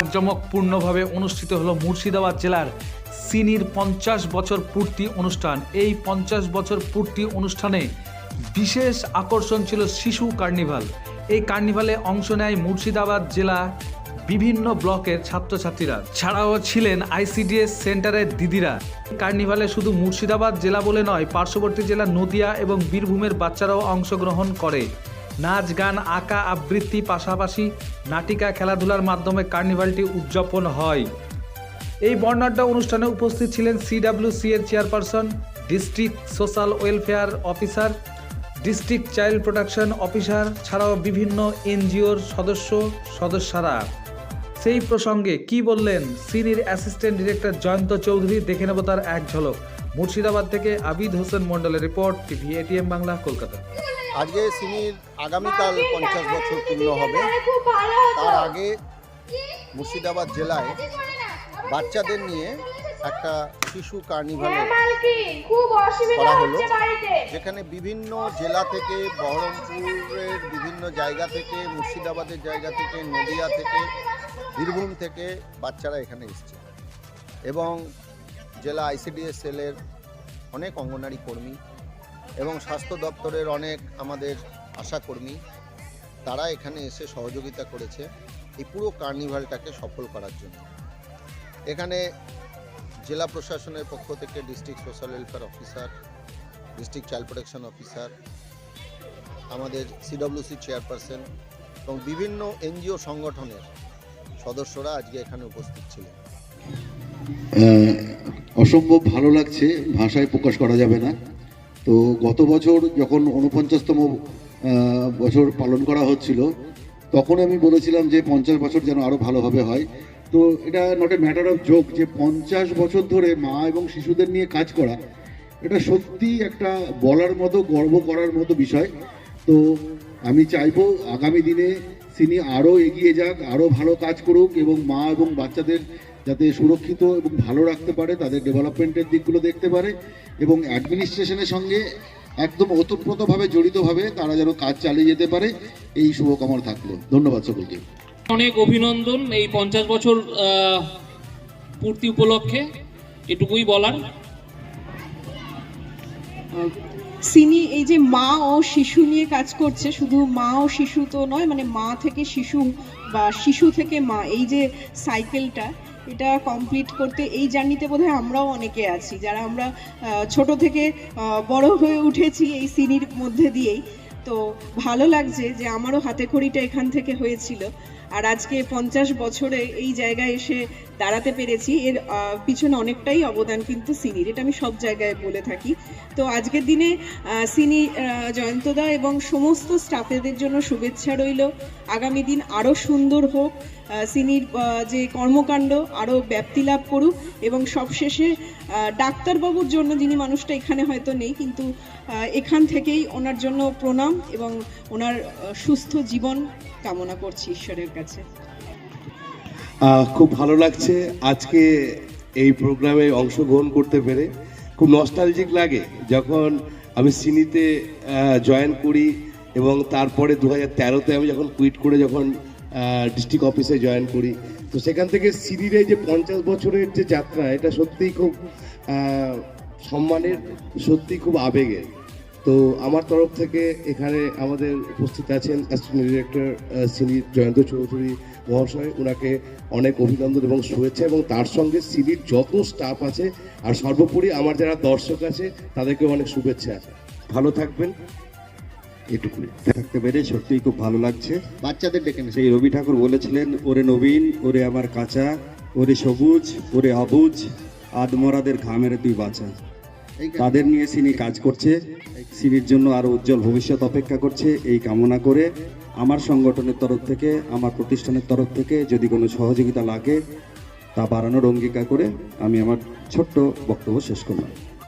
জাঁকজমকপূর্ণভাবে অনুষ্ঠিত হলো মুর্শিদাবাদ জেলার সিনির পঞ্চাশ বছর পূর্তি অনুষ্ঠান। এই পঞ্চাশ বছর পূর্তি অনুষ্ঠানে বিশেষ আকর্ষণ ছিল শিশু কার্নিভাল। এই কার্নিভালে অংশ নেয় মুর্শিদাবাদ জেলা বিভিন্ন ব্লকের ছাত্রছাত্রীরা, ছাড়াও ছিলেন আইসিডিএস সেন্টারের দিদিরা। কার্নিভালে শুধু মুর্শিদাবাদ জেলা বলে নয়, পার্শ্ববর্তী জেলা নদিয়া এবং বীরভূমের বাচ্চারাও অংশগ্রহণ করে। নাচ, গান, আঁকা, আবৃত্তি পাশাপাশি নাটিকা খেলাধুলার মাধ্যমে কার্নিভালটি উদযাপন হয়। এই বর্ণাঢ্য অনুষ্ঠানে উপস্থিত ছিলেন সিডাব্লিউসি এর chairperson, district social welfare officer, district child protection officer, ছাড়াও বিভিন্ন এনজিওর সদস্য, সদস্যরা। সেই প্রসঙ্গে কি বললেন senior assistant director Jayanta Chowdhury? দেখে নেব তার এক ঝলক। মুর্শিদাবাদ থেকে আবিদ হোসেন মন্ডলের report, TV ATM Bangla, Kolkata. আজকে সিনির আগামীকাল পঞ্চাশ বছর পূর্ণ হবে। তার আগে মুর্শিদাবাদ জেলায় বাচ্চাদের নিয়ে একটা শিশু অসুবিধা করা হলো। যেখানে বিভিন্ন জেলা থেকে, বহরমপুরের বিভিন্ন জায়গা থেকে, মুর্শিদাবাদের জায়গা থেকে, নদিয়া থেকে বীরভূম থেকে বাচ্চারা এখানে এসছে। এবং জেলা আইসিডিএস সেলের অনেক অঙ্গনারী কর্মী এবং স্বাস্থ্য দপ্তরের অনেক আমাদের আশাকর্মী তারা এখানে এসে সহযোগিতা করেছে এই পুরো কার্নিভালটাকে সফল করার জন্য। এখানে জেলা প্রশাসনের পক্ষ থেকে district social welfare officer, district child protection officer, আমাদের সিডব্লিউসি চেয়ারপারসন এবং বিভিন্ন এনজিও সংগঠনের সদস্যরা আজকে এখানে উপস্থিত ছিলেন। অসম্ভব ভালো লাগছে, ভাষায় প্রকাশ করা যাবে না। তো গত বছর যখন উনপঞ্চাশতম বছর পালন করা হচ্ছিল, তখন আমি বলেছিলাম যে পঞ্চাশ বছর যেন আরও ভালোভাবে হয়। তো এটা not a matter of joke যে পঞ্চাশ বছর ধরে মা এবং শিশুদের নিয়ে কাজ করা, এটা সত্যি একটা বলার মতো, গর্ব করার মতো বিষয়। তো আমি চাইব আগামী দিনে তিনি আরও এগিয়ে যাক আরও ভালো কাজ করুক এবং মা এবং বাচ্চাদের যাতে সুরক্ষিত এবং ভালো রাখতে পারে, তাদের ডেভেলপমেন্টের দিকগুলো দেখতে পারে এবং অ্যাডমিনিস্ট্রেশনের সঙ্গে একদম ওতপ্রোতভাবে জড়িতভাবে তারা যেন কাজ চালিয়ে যেতে পারে, এই শুভকামনা থাকল। ধন্যবাদ সকলকে। অনেক অভিনন্দন এই পঞ্চাশ বছর পূর্তি উপলক্ষে, এটুকুই বলার। সিনি এই যে মা ও শিশু নিয়ে কাজ করছে, শুধু মা ও শিশু তো নয় মানে মা থেকে শিশু বা শিশু থেকে মা, এই যে সাইকেলটা, এটা কমপ্লিট করতে এই জার্নিতে বোধহয় আমরাও অনেকে আছি, যারা আমরা ছোট থেকে বড় হয়ে উঠেছি এই সিনির মধ্যে দিয়েই। তো ভালো লাগছে যে আমারও হাতে খড়িটা এখান থেকে হয়েছিল। আর আজকে পঞ্চাশ বছরে এই জায়গায় এসে দাঁড়াতে পেরেছি। এর পিছনে অনেকটাই অবদান কিন্তু সিনির, এটা আমি সব জায়গায় বলে থাকি। তো আজকের দিনে সিনি জয়ন্তদা এবং সমস্ত স্টাফেদের জন্য শুভেচ্ছা রইল। আগামী দিন আরও সুন্দর হোক। সিনির যে কর্মকাণ্ড আরও ব্যাপ্তি লাভ করুক এবং সবশেষে ডাক্তারবাবুর জন্য যিনি মানুষটা এখানে হয়তো নেই, কিন্তু এখান থেকেই ওনার জন্য প্রণাম। এবং ওনার সুস্থ জীবন কামনা করছি ঈশ্বরের কাছে। খুব ভালো লাগছে আজকে এই প্রোগ্রামে অংশগ্রহণ করতে পেরে। খুব নস্টালজিক লাগে যখন আমি সিনিতে জয়েন করি এবং তারপরে দু হাজার তেরোতে আমি যখন কুইট করে যখন ডিস্ট্রিক্ট অফিসে জয়েন করি। তো সেখান থেকে সিনির এই যে পঞ্চাশ বছরের যে যাত্রা, এটা সত্যিই খুব সম্মানের সত্যি খুব আবেগের। তো আমার তরফ থেকে এখানে আমাদের উপস্থিত আছেন অ্যাসিস্ট্যান্ট ডিরেক্টর সিনি জয়ন্ত চৌধুরী মহাশয়। ওনাকে অনেক অভিনন্দন এবং শুভেচ্ছা এবং তার সঙ্গে সিনির যত স্টাফ আছে। আর সর্বোপরি আমার যারা দর্শক আছে তাদেরকেও অনেক শুভেচ্ছা। ভালো থাকবেন। এটুকুই থাকতে পেরে সত্যিই খুব ভালো লাগছে। বাচ্চাদের ডেকে সেই রবি ঠাকুর বলেছিলেন ওরে নবীন ওরে আমার কাঁচা ওরে সবুজ ওরে অবুজ আদমরাদের ঘামের তুই বাঁচা। তাদের নিয়ে সিনি কাজ করছে। সিনির জন্য আরও উজ্জ্বল ভবিষ্যৎ অপেক্ষা করছে। এই কামনা করে আমার সংগঠনের তরফ থেকে, আমার প্রতিষ্ঠানের তরফ থেকে যদি কোনো সহযোগিতা লাগে তা বাড়ানোর অঙ্গীকার করে আমি আমার ছোট্ট বক্তব্য শেষ করলাম।